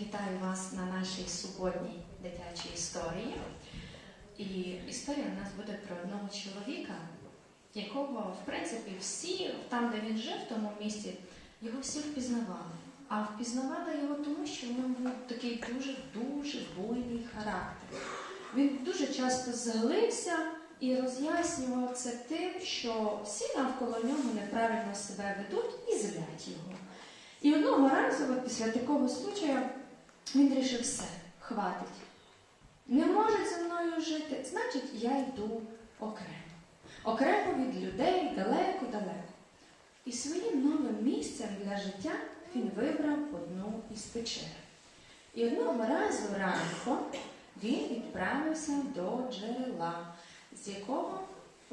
вітаю вас на нашій суботній дитячій історії. І історія у нас буде про одного чоловіка, якого, в принципі, всі, там, де він жив, в тому місті, його всі впізнавали. А впізнавали його тому, що в нього був такий дуже-дуже буйний характер. Він дуже часто злився і роз'яснював це тим, що всі навколо нього неправильно себе ведуть і злять його. І одного разу, після такого случаю, він вирішив все, хватить. Не можуть зі мною жити, значить, я йду окремо. Окремо від людей, далеко-далеко. І своїм новим місцем для життя він вибрав одну із печер. І одного разу ранком він відправився до джерела, з якого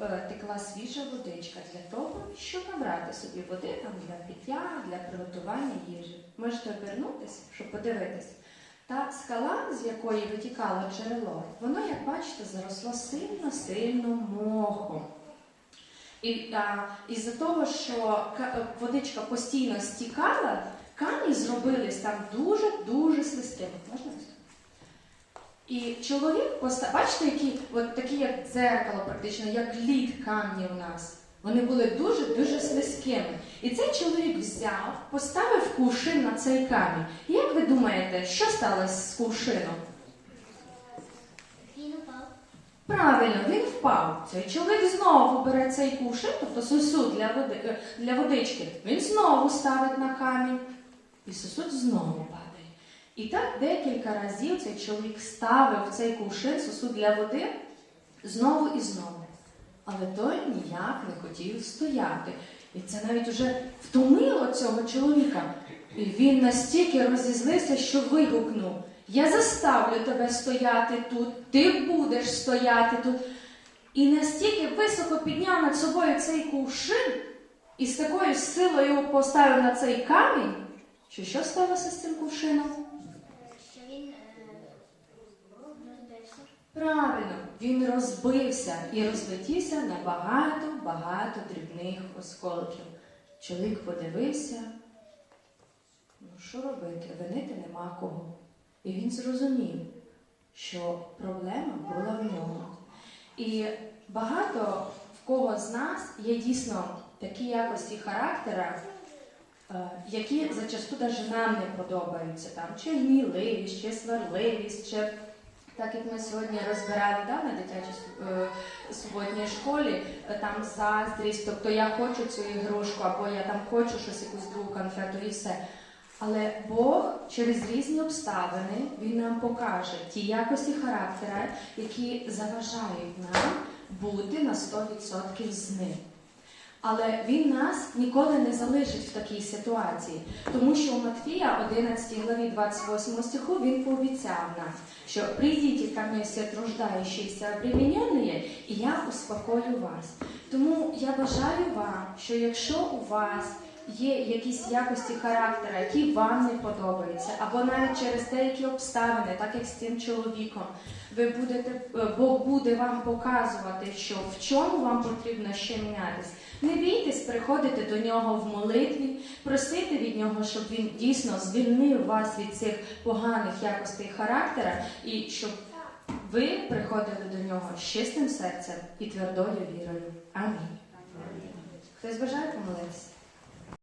е, текла свіжа водичка для того, щоб набрати собі води там для пиття, для приготування їжі. Можете обернутися, щоб подивитись. Та скала, з якої витікало джерело, воно, як бачите, заросло сильно-сильно мохом. І із-за того, що водичка постійно стікала, камні зробились там дуже-дуже слизькими. Можна? І чоловік бачите, які як дзеркало, практично, як лід камні у нас. Вони були дуже-дуже слизькими. І цей чоловік взяв, поставив кувшин на цей камінь. Як ви думаєте, що сталося з кувшином? Він упав. Правильно, він впав. Цей чоловік знову бере цей кувшин, тобто сосуд для, води, е, для водички. Він знову ставить на камінь, і сосуд знову падає. І так декілька разів цей чоловік ставив в цей кувшин сосуд для води знову і знову. Але той ніяк не хотів стояти. І це навіть уже втомило цього чоловіка. І він настільки розізлився, що вигукнув: Я заставлю тебе стояти тут, ти будеш стояти тут. І настільки високо підняв над собою цей кувшин і з такою силою поставив на цей камінь, що що сталося з цим кувшином? Що він е, розбився. Правильно, він розбився і розлетівся на багато-багато дрібних осколків. Чоловік подивився, ну що робити, винити нема кого. І він зрозумів, що проблема була в ньому. І багато в кого з нас є дійсно такі якості характера, е, які зачасту навіть нам не подобаються. Там, чи гнівливість, чи сварливість, чи так як ми сьогодні розбирали да, на дитячій е, суботній школі, е, там заздрість, тобто я хочу цю ігрушку, або я там хочу щось якусь другу конфету і все. Але Бог через різні обставини Він нам покаже ті якості характера, які заважають нам бути на 100% з ним. Але він нас ніколи не залишить в такій ситуації, тому що у Матфія 11 главі 28 стиху він пообіцяв нам, що прийдіть ко мені все труждающиеся обремененные, і я успокою вас. Тому я бажаю вам, що якщо у вас є якісь якості характера, які вам не подобаються, або навіть через деякі обставини, так як з цим чоловіком, ви будете, е, Бог буде вам показувати, що в чому вам потрібно ще мінятись. Не бійтесь приходити до нього в молитві, просити від нього, щоб він дійсно звільнив вас від цих поганих якостей характера, і щоб ви приходили до нього з чистим серцем і твердою вірою. Амінь. Хтось бажає помолитися?